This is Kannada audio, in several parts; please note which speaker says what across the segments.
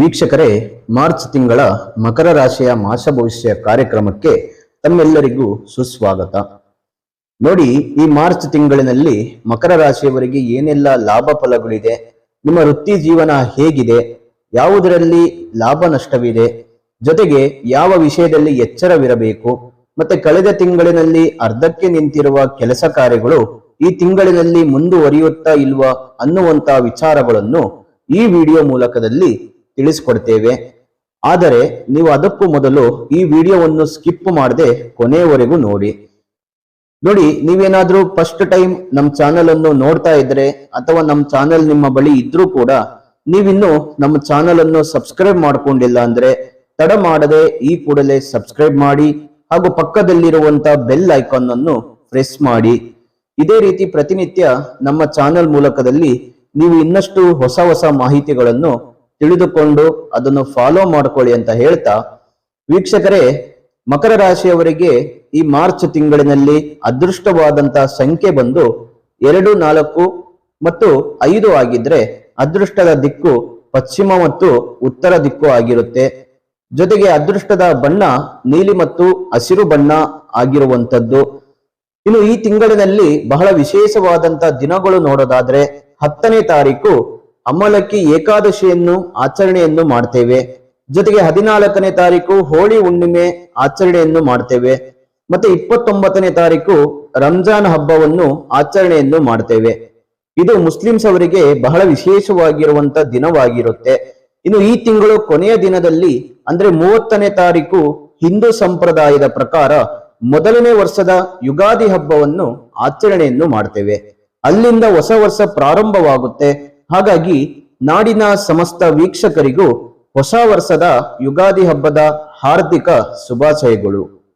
Speaker 1: ವೀಕ್ಷಕರೇ, ಮಾರ್ಚ್ ತಿಂಗಳ ಮಕರ ರಾಶಿಯ ಮಾಸ ಭವಿಷ್ಯ ಕಾರ್ಯಕ್ರಮಕ್ಕೆ ತಮ್ಮೆಲ್ಲರಿಗೂ ಸುಸ್ವಾಗತ. ನೋಡಿ, ಈ ಮಾರ್ಚ್ ತಿಂಗಳಿನಲ್ಲಿ ಮಕರ ರಾಶಿಯವರಿಗೆ ಏನೆಲ್ಲ ಲಾಭ ಫಲಗಳಿದೆ, ನಿಮ್ಮ ವೃತ್ತಿ ಜೀವನ ಹೇಗಿದೆ, ಯಾವುದರಲ್ಲಿ ಲಾಭ ನಷ್ಟವಿದೆ, ಜೊತೆಗೆ ಯಾವ ವಿಷಯದಲ್ಲಿ ಎಚ್ಚರವಿರಬೇಕು, ಮತ್ತೆ ಕಳೆದ ತಿಂಗಳಿನಲ್ಲಿ ಅರ್ಧಕ್ಕೆ ನಿಂತಿರುವ ಕೆಲಸ ಕಾರ್ಯಗಳು ಈ ತಿಂಗಳಿನಲ್ಲಿ ಮುಂದುವರಿಯುತ್ತಾ ಇಲ್ವಾ ಅನ್ನುವಂತಹ ವಿಚಾರಗಳನ್ನು ಈ ವಿಡಿಯೋ ಮೂಲಕದಲ್ಲಿ ತಿಳಿಸ್ಕೊಡ್ತೇವೆ ಆದರೆ ನೀವು ಅದಕ್ಕೂ ಮೊದಲು ಈ ವಿಡಿಯೋವನ್ನು ಸ್ಕಿಪ್ ಮಾಡದೆ ಕೊನೆಯವರೆಗೂ ನೋಡಿ. ನೋಡಿ, ನೀವೇನಾದ್ರೂ ಫಸ್ಟ್ ಟೈಮ್ ನಮ್ಮ ಚಾನೆಲ್ ಅನ್ನು ನೋಡ್ತಾ ಇದ್ರೆ ಅಥವಾ ನಮ್ಮ ಚಾನೆಲ್ ನಿಮ್ಮ ಬಳಿ ಇದ್ರೂ ಕೂಡ ನೀವಿನ್ನು ನಮ್ಮ ಚಾನೆಲ್ ಅನ್ನು ಸಬ್ಸ್ಕ್ರೈಬ್ ಮಾಡ್ಕೊಂಡಿಲ್ಲ ಅಂದ್ರೆ ತಡ ಮಾಡದೆ ಈ ಕೂಡಲೇ ಸಬ್ಸ್ಕ್ರೈಬ್ ಮಾಡಿ ಹಾಗೂ ಪಕ್ಕದಲ್ಲಿರುವಂತ ಬೆಲ್ ಐಕಾನ್ ಅನ್ನು ಪ್ರೆಸ್ ಮಾಡಿ. ಇದೇ ರೀತಿ ಪ್ರತಿನಿತ್ಯ ನಮ್ಮ ಚಾನೆಲ್ ಮೂಲಕದಲ್ಲಿ ನೀವು ಇನ್ನಷ್ಟು ಹೊಸ ಹೊಸ ಮಾಹಿತಿಗಳನ್ನು ತಿಳಿದುಕೊಂಡು ಅದನ್ನು ಫಾಲೋ ಮಾಡ್ಕೊಳ್ಳಿ ಅಂತ ಹೇಳ್ತಾ, ವೀಕ್ಷಕರೇ, ಮಕರ ರಾಶಿಯವರಿಗೆ ಈ ಮಾರ್ಚ್ ತಿಂಗಳಿನಲ್ಲಿ ಅದೃಷ್ಟವಾದಂತಹ ಸಂಖ್ಯೆ ಬಂದು ಎರಡು, ನಾಲ್ಕು ಮತ್ತು ಐದು ಆಗಿದ್ರೆ ಅದೃಷ್ಟದ ದಿಕ್ಕು ಪಶ್ಚಿಮ ಮತ್ತು ಉತ್ತರ ದಿಕ್ಕು ಆಗಿರುತ್ತೆ. ಜೊತೆಗೆ ಅದೃಷ್ಟದ ಬಣ್ಣ ನೀಲಿ ಮತ್ತು ಹಸಿರು ಬಣ್ಣ ಆಗಿರುವಂತದ್ದು ಇನ್ನು ಈ ತಿಂಗಳಿನಲ್ಲಿ ಬಹಳ ವಿಶೇಷವಾದಂತ ದಿನಗಳು ನೋಡೋದಾದ್ರೆ ಹತ್ತನೇ ತಾರೀಕು ಅಮಲಕ್ಕಿ ಏಕಾದಶಿಯನ್ನು ಆಚರಣೆಯನ್ನು ಮಾಡ್ತೇವೆ. ಜೊತೆಗೆ ಹದಿನಾಲ್ಕನೇ ತಾರೀಕು ಹೋಳಿ ಹುಣ್ಣಿಮೆ ಆಚರಣೆಯನ್ನು ಮಾಡ್ತೇವೆ. ಮತ್ತೆ ಇಪ್ಪತ್ತೊಂಬತ್ತನೇ ತಾರೀಕು ರಂಜಾನ್ ಹಬ್ಬವನ್ನು ಆಚರಣೆಯನ್ನು ಮಾಡ್ತೇವೆ. ಇದು ಮುಸ್ಲಿಮ್ಸ್ ಅವರಿಗೆ ಬಹಳ ವಿಶೇಷವಾಗಿರುವಂತ ದಿನವಾಗಿರುತ್ತೆ. ಇನ್ನು ಈ ತಿಂಗಳು ಕೊನೆಯ ದಿನದಲ್ಲಿ, ಅಂದ್ರೆ ಮೂವತ್ತನೇ ತಾರೀಕು ಹಿಂದೂ ಸಂಪ್ರದಾಯದ ಪ್ರಕಾರ ಮೊದಲನೇ ವರ್ಷದ ಯುಗಾದಿ ಹಬ್ಬವನ್ನು ಆಚರಣೆಯನ್ನು ಮಾಡ್ತೇವೆ. ಅಲ್ಲಿಂದ ಹೊಸ ವರ್ಷ ಪ್ರಾರಂಭವಾಗುತ್ತೆ. ಹಾಗಾಗಿ ನಾಡಿನ ಸಮಸ್ತ ವೀಕ್ಷಕರಿಗೂ ಹೊಸ ವರ್ಷದ ಯುಗಾದಿ ಹಬ್ಬದ ಹಾರ್ದಿಕ ಶುಭಾಶಯಗಳು.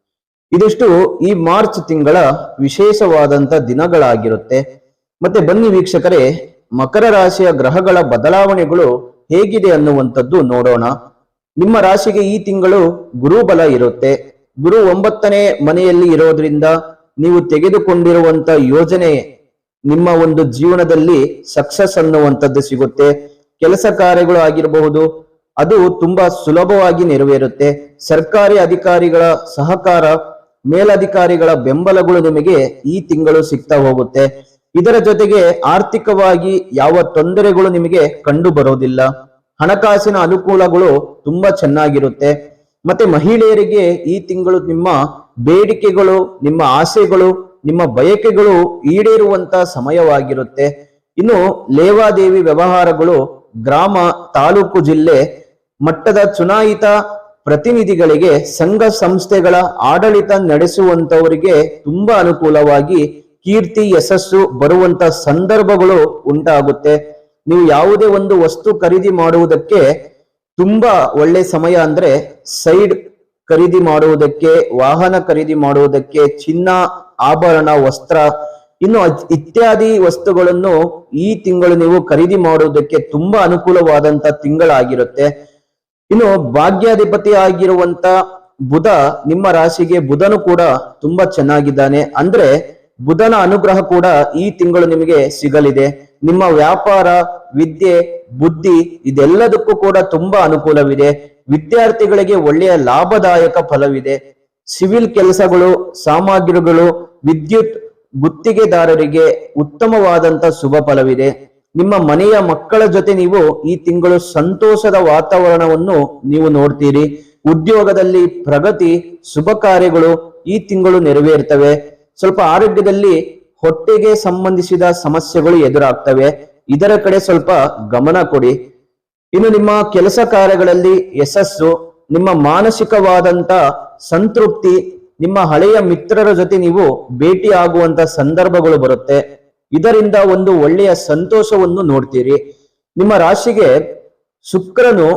Speaker 1: ಇದಿಷ್ಟು ಈ ಮಾರ್ಚ್ ತಿಂಗಳ ವಿಶೇಷವಾದಂತ ದಿನಗಳಾಗಿರುತ್ತೆ. ಮತ್ತೆ ಬನ್ನಿ ವೀಕ್ಷಕರೇ, ಮಕರ ರಾಶಿಯ ಗ್ರಹಗಳ ಬದಲಾವಣೆಗಳು ಹೇಗಿದೆ ಅನ್ನುವಂಥದ್ದು ನೋಡೋಣ. ನಿಮ್ಮ ರಾಶಿಗೆ ಈ ತಿಂಗಳು ಗುರುಬಲ ಇರುತ್ತೆ. ಗುರು ಒಂಬತ್ತನೇ ಮನೆಯಲ್ಲಿ ಇರೋದ್ರಿಂದ ನೀವು ತೆಗೆದುಕೊಂಡಿರುವಂತ ಯೋಜನೆ ನಿಮ್ಮ ಒಂದು ಜೀವನದಲ್ಲಿ ಸಕ್ಸಸ್ ಅನ್ನುವಂಥದ್ದು ಸಿಗುತ್ತೆ. ಕೆಲಸ ಕಾರ್ಯಗಳು ಆಗಿರಬಹುದು, ಅದು ತುಂಬಾ ಸುಲಭವಾಗಿ ನೆರವೇರುತ್ತೆ. ಸರ್ಕಾರಿ ಅಧಿಕಾರಿಗಳ ಸಹಕಾರ, ಮೇಲಧಿಕಾರಿಗಳ ಬೆಂಬಲಗಳು ನಿಮಗೆ ಈ ತಿಂಗಳು ಸಿಗ್ತಾ ಹೋಗುತ್ತೆ. ಇದರ ಜೊತೆಗೆ ಆರ್ಥಿಕವಾಗಿ ಯಾವ ತೊಂದರೆಗಳು ನಿಮಗೆ ಕಂಡು ಬರೋದಿಲ್ಲ. ಹಣಕಾಸಿನ ಅನುಕೂಲಗಳು ತುಂಬಾ ಚೆನ್ನಾಗಿರುತ್ತೆ. ಮತ್ತೆ ಮಹಿಳೆಯರಿಗೆ ಈ ತಿಂಗಳು ನಿಮ್ಮ ಬೇಡಿಕೆಗಳು, ನಿಮ್ಮ ಆಸೆಗಳು ನಿಮ್ಮ ಬಯಕೆಗಳು ಈಡೇರುವಂತ ಸಮಯವಾಗಿರುತ್ತೆ. ಇನ್ನು ಲೇವಾದೇವಿ ವ್ಯವಹಾರಗಳು ಗ್ರಾಮ, ತಾಲೂಕು ಜಿಲ್ಲೆ ಮಟ್ಟದ ಚುನಾಯಿತ ಪ್ರತಿನಿಧಿಗಳಿಗೆ, ಸಂಘ ಸಂಸ್ಥೆಗಳ ಆಡಳಿತ ನಡೆಸುವಂತವರಿಗೆ ತುಂಬಾ ಅನುಕೂಲವಾಗಿ ಕೀರ್ತಿ, ಯಶಸ್ಸು ಬರುವಂತ ಸಂದರ್ಭಗಳು ಉಂಟಾಗುತ್ತೆ. ನೀವು ಯಾವುದೇ ಒಂದು ವಸ್ತು ಖರೀದಿ ಮಾಡುವುದಕ್ಕೆ ತುಂಬಾ ಒಳ್ಳೆ ಸಮಯ ಅಂದ್ರೆ ಸೈಡ್ ಖರೀದಿ ಮಾಡುವುದಕ್ಕೆ, ವಾಹನ ಖರೀದಿ ಮಾಡುವುದಕ್ಕೆ, ಚಿನ್ನ ಆಭರಣ, ವಸ್ತ್ರ, ಇನ್ನು ಇತ್ಯಾದಿ ವಸ್ತುಗಳನ್ನು ಈ ತಿಂಗಳು ನೀವು ಖರೀದಿ ಮಾಡುವುದಕ್ಕೆ ತುಂಬಾ ಅನುಕೂಲವಾದಂತ ತಿಂಗಳಾಗಿರುತ್ತೆ. ಇನ್ನು ಭಾಗ್ಯಾಧಿಪತಿ ಆಗಿರುವಂತ ಬುಧ ನಿಮ್ಮ ರಾಶಿಗೆ ಬುಧನು ಕೂಡ ತುಂಬಾ ಚೆನ್ನಾಗಿದ್ದಾನೆ. ಅಂದ್ರೆ ಬುಧನ ಅನುಗ್ರಹ ಕೂಡ ಈ ತಿಂಗಳು ನಿಮಗೆ ಸಿಗಲಿದೆ. ನಿಮ್ಮ ವ್ಯಾಪಾರ, ವಿದ್ಯೆ, ಬುದ್ಧಿ ಇದೆಲ್ಲದಕ್ಕೂ ಕೂಡ ತುಂಬಾ ಅನುಕೂಲವಿದೆ. ವಿದ್ಯಾರ್ಥಿಗಳಿಗೆ ಒಳ್ಳೆಯ ಲಾಭದಾಯಕ ಫಲವಿದೆ. ಸಿವಿಲ್ ಕೆಲಸಗಳು, ಸಾಮಗ್ರಿಗಳು, ವಿದ್ಯುತ್ ಗುತ್ತಿಗೆದಾರರಿಗೆ ಉತ್ತಮವಾದಂತ ಶುಭ ಫಲವಿದೆ. ನಿಮ್ಮ ಮನೆಯ ಮಕ್ಕಳ ಜೊತೆ ನೀವು ಈ ತಿಂಗಳು ಸಂತೋಷದ ವಾತಾವರಣವನ್ನು ನೀವು ನೋಡ್ತೀರಿ. ಉದ್ಯೋಗದಲ್ಲಿ ಪ್ರಗತಿ, ಶುಭ ಕಾರ್ಯಗಳು ಈ ತಿಂಗಳು ನೆರವೇರ್ತವೆ. ಸ್ವಲ್ಪ ಆರೋಗ್ಯದಲ್ಲಿ ಹೊಟ್ಟೆಗೆ ಸಂಬಂಧಿಸಿದ ಸಮಸ್ಯೆಗಳು ಎದುರಾಗ್ತವೆ. ಇದರ ಕಡೆ ಸ್ವಲ್ಪ ಗಮನ ಕೊಡಿ. ಇನ್ನು ನಿಮ್ಮ ಕೆಲಸ ಕಾರ್ಯಗಳಲ್ಲಿ ಯಶಸ್ಸು ನಿಮ್ಮ ಮಾನಸಿಕವಾದಂತ ಸಂತೃಪ್ತಿ, ನಿಮ್ಮ ಹಳೆಯ ಮಿತ್ರರ ಜೊತೆ ನೀವು ಭೇಟಿ ಆಗುವಂತ ಸಂದರ್ಭಗಳು ಬರುತ್ತೆ. ಇದರಿಂದ ಒಂದು ಒಳ್ಳೆಯ ಸಂತೋಷವನ್ನು ನೋಡ್ತೀರಿ. ನಿಮ್ಮ ರಾಶಿಗೆ ಶುಕ್ರನು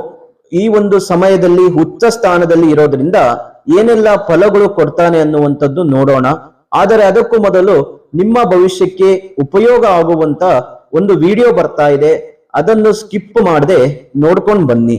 Speaker 1: ಈ ಒಂದು ಸಮಯದಲ್ಲಿ ಉಚ್ಚ ಸ್ಥಾನದಲ್ಲಿ ಇರೋದ್ರಿಂದ ಏನೆಲ್ಲ ಫಲಗಳು ಕೊಡ್ತಾನೆ ಅನ್ನುವಂಥದ್ದು ನೋಡೋಣ. ಆದರೆ ಅದಕ್ಕೂ ಮೊದಲು ನಿಮ್ಮ ಭವಿಷ್ಯಕ್ಕೆ ಉಪಯೋಗ ಆಗುವಂತ ಒಂದು ವಿಡಿಯೋ ಬರ್ತಾ ಇದೆ. ಅದನ್ನು ಸ್ಕಿಪ್ ಮಾಡದೆ ನೋಡ್ಕೊಂಡು ಬನ್ನಿ.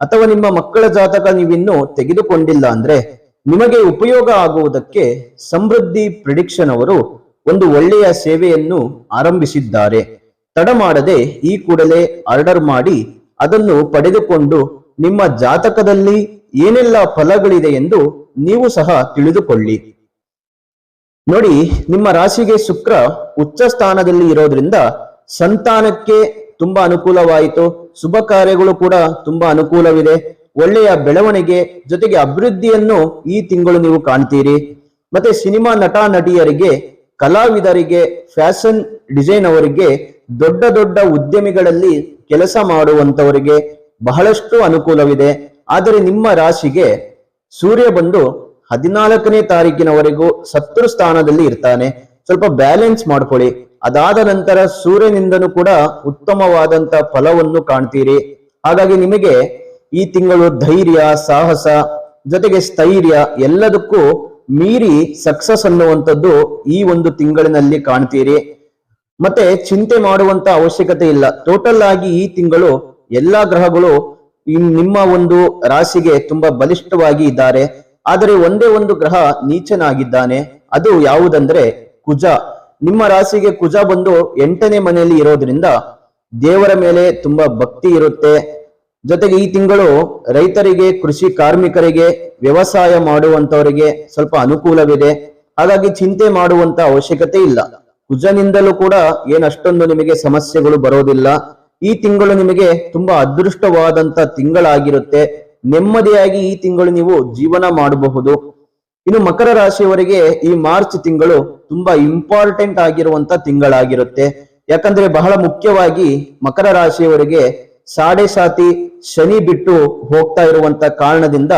Speaker 1: ಅಥವಾ ನಿಮ್ಮ ಮಕ್ಕಳ ಜಾತಕ ನೀವಿನ್ನು ತೆಗೆದುಕೊಂಡಿಲ್ಲ ಅಂದ್ರೆ ನಿಮಗೆ ಉಪಯೋಗ ಆಗುವುದಕ್ಕೆ ಸಮೃದ್ಧಿ ಪ್ರಿಡಿಕ್ಷನ್ ಅವರು ಒಂದು ಒಳ್ಳೆಯ ಸೇವೆಯನ್ನು ಆರಂಭಿಸಿದ್ದಾರೆ. ತಡ ಮಾಡದೆ ಈ ಕೂಡಲೇ ಆರ್ಡರ್ ಮಾಡಿ ಅದನ್ನು ಪಡೆದುಕೊಂಡು ನಿಮ್ಮ ಜಾತಕದಲ್ಲಿ ಏನೆಲ್ಲ ಫಲಗಳಿದೆ ಎಂದು ನೀವು ಸಹ ತಿಳಿದುಕೊಳ್ಳಿ. ನೋಡಿ, ನಿಮ್ಮ ರಾಶಿಗೆ ಶುಕ್ರ ಉಚ್ಚ ಸ್ಥಾನದಲ್ಲಿ ಇರೋದ್ರಿಂದ ಸಂತಾನಕ್ಕೆ ತುಂಬಾ ಅನುಕೂಲವಾಯಿತು. ಶುಭ ಕಾರ್ಯಗಳು ಕೂಡ ತುಂಬಾ ಅನುಕೂಲವಿದೆ. ಒಳ್ಳೆಯ ಬೆಳವಣಿಗೆ ಜೊತೆಗೆ ಅಭಿವೃದ್ಧಿಯನ್ನು ಈ ತಿಂಗಳು ನೀವು ಕಾಣ್ತೀರಿ. ಮತ್ತೆ ಸಿನಿಮಾ ನಟ ನಟಿಯರಿಗೆ, ಕಲಾವಿದರಿಗೆ, ಫ್ಯಾಷನ್ ಡಿಸೈನ್ ಅವರಿಗೆ, ದೊಡ್ಡ ದೊಡ್ಡ ಉದ್ಯಮಿಗಳಲ್ಲಿ ಕೆಲಸ ಮಾಡುವಂತವರಿಗೆ ಬಹಳಷ್ಟು ಅನುಕೂಲವಿದೆ. ಆದರೆ ನಿಮ್ಮ ರಾಶಿಗೆ ಸೂರ್ಯ ಬಂದು ಹದಿನಾಲ್ಕನೇ ತಾರೀಕಿನವರೆಗೂ ಶತ್ರು ಸ್ಥಾನದಲ್ಲಿ ಇರ್ತಾನೆ. ಸ್ವಲ್ಪ ಬ್ಯಾಲೆನ್ಸ್ ಮಾಡ್ಕೊಳ್ಳಿ. ಅದಾದ ನಂತರ ಸೂರ್ಯನಿಂದನೂ ಕೂಡ ಉತ್ತಮವಾದಂತ ಫಲವನ್ನು ಕಾಣ್ತೀರಿ. ಹಾಗಾಗಿ ನಿಮಗೆ ಈ ತಿಂಗಳು ಧೈರ್ಯ, ಸಾಹಸ, ಜೊತೆಗೆ ಸ್ಥೈರ್ಯ ಎಲ್ಲದಕ್ಕೂ ಮೀರಿ ಸಕ್ಸಸ್ ಅನ್ನುವಂಥದ್ದು ಈ ಒಂದು ತಿಂಗಳಿನಲ್ಲಿ ಕಾಣ್ತೀರಿ. ಮತ್ತೆ ಚಿಂತೆ ಮಾಡುವಂತ ಅವಶ್ಯಕತೆ ಇಲ್ಲ. ಟೋಟಲ್ ಆಗಿ ಈ ತಿಂಗಳು ಎಲ್ಲಾ ಗ್ರಹಗಳು ನಿಮ್ಮ ಒಂದು ರಾಶಿಗೆ ತುಂಬಾ ಬಲಿಷ್ಠವಾಗಿ ಇದ್ದಾರೆ. ಆದರೆ ಒಂದೇ ಒಂದು ಗ್ರಹ ನೀಚನಾಗಿದ್ದಾನೆ. ಅದು ಯಾವುದಂದ್ರೆ ಕುಜ. ನಿಮ್ಮ ರಾಶಿಗೆ ಕುಜ ಬಂದು ಎಂಟನೇ ಮನೆಯಲ್ಲಿ ಇರೋದ್ರಿಂದ ದೇವರ ಮೇಲೆ ತುಂಬಾ ಭಕ್ತಿ ಇರುತ್ತೆ. ಜೊತೆಗೆ ಈ ತಿಂಗಳು ರೈತರಿಗೆ, ಕೃಷಿ ಕಾರ್ಮಿಕರಿಗೆ, ವ್ಯವಸಾಯ ಮಾಡುವಂತವರಿಗೆ ಸ್ವಲ್ಪ ಅನುಕೂಲವಿದೆ. ಹಾಗಾಗಿ ಚಿಂತೆ ಮಾಡುವಂತ ಅವಶ್ಯಕತೆ ಇಲ್ಲ. ಕುಜನಿಂದಲೂ ಕೂಡ ಏನಷ್ಟೊಂದು ನಿಮಗೆ ಸಮಸ್ಯೆಗಳು ಬರೋದಿಲ್ಲ. ಈ ತಿಂಗಳು ನಿಮಗೆ ತುಂಬಾ ಅದೃಷ್ಟವಾದಂತ ತಿಂಗಳಾಗಿರುತ್ತೆ. ನೆಮ್ಮದಿಯಾಗಿ ಈ ತಿಂಗಳು ನೀವು ಜೀವನ ಮಾಡಬಹುದು. ಇನ್ನು ಮಕರ ರಾಶಿಯವರಿಗೆ ಈ ಮಾರ್ಚ್ ತಿಂಗಳು ತುಂಬಾ ಇಂಪಾರ್ಟೆಂಟ್ ಆಗಿರುವಂತ ತಿಂಗಳಾಗಿರುತ್ತೆ. ಯಾಕಂದ್ರೆ ಬಹಳ ಮುಖ್ಯವಾಗಿ ಮಕರ ರಾಶಿಯವರಿಗೆ ಸಾಡೆ ಸಾತಿ ಶನಿ ಬಿಟ್ಟು ಹೋಗ್ತಾ ಇರುವಂತ ಕಾರಣದಿಂದ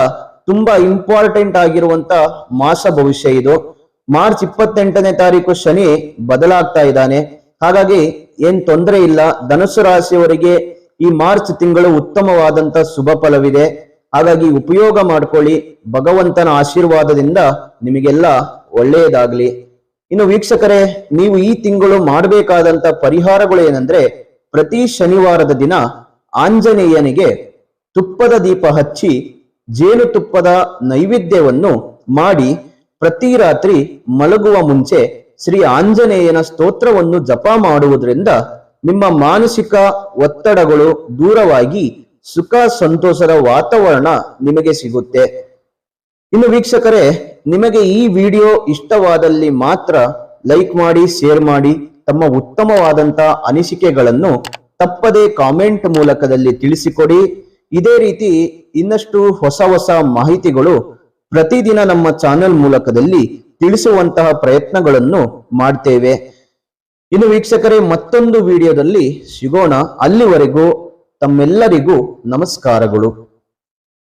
Speaker 1: ತುಂಬಾ ಇಂಪಾರ್ಟೆಂಟ್ ಆಗಿರುವಂತ ಮಾಸ ಭವಿಷ್ಯ ಇದು. ಮಾರ್ಚ್ ಇಪ್ಪತ್ತೆಂಟನೇ ತಾರೀಕು ಶನಿ ಬದಲಾಗ್ತಾ ಇದ್ದಾನೆ. ಹಾಗಾಗಿ ಏನ್ ತೊಂದರೆ ಇಲ್ಲ. ಧನುಸು ರಾಶಿಯವರಿಗೆ ಈ ಮಾರ್ಚ್ ತಿಂಗಳು ಉತ್ತಮವಾದಂತ ಶುಭ ಫಲವಿದೆ. ಹಾಗಾಗಿ ಉಪಯೋಗ ಮಾಡ್ಕೊಳ್ಳಿ. ಭಗವಂತನ ಆಶೀರ್ವಾದದಿಂದ ನಿಮಗೆಲ್ಲ ಒಳ್ಳೆಯದಾಗ್ಲಿ. ಇನ್ನು ವೀಕ್ಷಕರೇ, ನೀವು ಈ ತಿಂಗಳು ಮಾಡಬೇಕಾದಂತ ಪರಿಹಾರಗಳು ಏನಂದ್ರೆ, ಪ್ರತಿ ಶನಿವಾರದ ದಿನ ಆಂಜನೇಯನಿಗೆ ತುಪ್ಪದ ದೀಪ ಹಚ್ಚಿ ಜೇನುತುಪ್ಪದ ನೈವೇದ್ಯವನ್ನು ಮಾಡಿ ಪ್ರತಿ ರಾತ್ರಿ ಮಲಗುವ ಮುಂಚೆ ಶ್ರೀ ಆಂಜನೇಯನ ಸ್ತೋತ್ರವನ್ನು ಜಪ ಮಾಡುವುದರಿಂದ ನಿಮ್ಮ ಮಾನಸಿಕ ಒತ್ತಡಗಳು ದೂರವಾಗಿ ಸುಖ ಸಂತೋಷದ ವಾತಾವರಣ ನಿಮಗೆ ಸಿಗುತ್ತೆ. ಇನ್ನು ವೀಕ್ಷಕರೇ, ನಿಮಗೆ ಈ ವಿಡಿಯೋ ಇಷ್ಟವಾದಲ್ಲಿ ಮಾತ್ರ ಲೈಕ್ ಮಾಡಿ, ಶೇರ್ ಮಾಡಿ, ತಮ್ಮ ಉತ್ತಮವಾದಂತ ಅನಿಸಿಕೆಗಳನ್ನು ತಪ್ಪದೆ ಕಾಮೆಂಟ್ ಮೂಲಕದಲ್ಲಿ ತಿಳಿಸಿಕೊಡಿ. ಇದೇ ರೀತಿ ಇನ್ನಷ್ಟು ಹೊಸ ಹೊಸ ಮಾಹಿತಿಗಳು ಪ್ರತಿದಿನ ನಮ್ಮ ಚಾನೆಲ್ ಮೂಲಕದಲ್ಲಿ ತಿಳಿಸುವಂತಹ ಪ್ರಯತ್ನಗಳನ್ನು ಮಾಡ್ತೇವೆ. ಇನ್ನು ವೀಕ್ಷಕರೇ, ಮತ್ತೊಂದು ವಿಡಿಯೋದಲ್ಲಿ ಸಿಗೋಣ. ಅಲ್ಲಿವರೆಗೂ ತಮ್ಮೆಲ್ಲರಿಗೂ ನಮಸ್ಕಾರಗಳು.